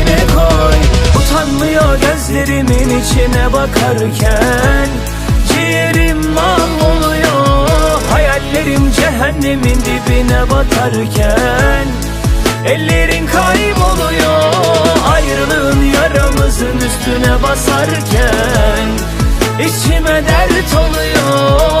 koy Utanmıyor gözlerimin içine bakarken. Ciğerim mahvoluyor Hayallerim cehennemin dibine batarken Ellerin kayboluyor Ayrılığın yaramızın üstüne basarken. İçime dert oluyor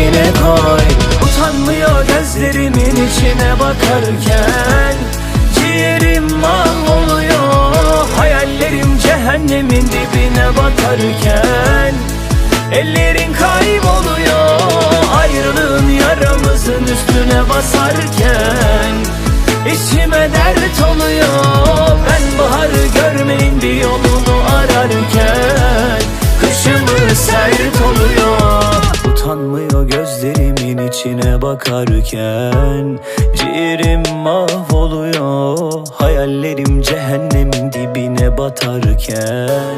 bakarken Ciğerim mahvoluyor Hayallerim cehennemin dibine batarken Ellerin kayboluyor Ayrılığın yaramızın üstüne basarken İçime dert oluyor. Ben baharı görmeyin bir bakarken Ciğerim mahvoluyor Hayallerim cehennemin dibine batarken.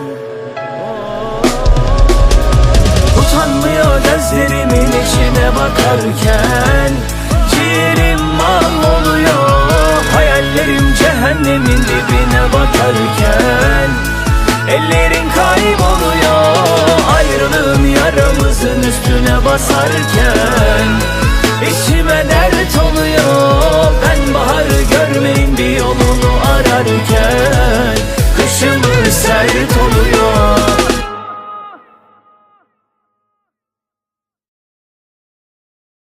Utanmıyor gözlerimin içine bakarken Ciğerim mahvoluyor Hayallerim cehennemin dibine batarken Ellerin kayboluyor Ayrılığın yaramızın üstüne basarken İçime dert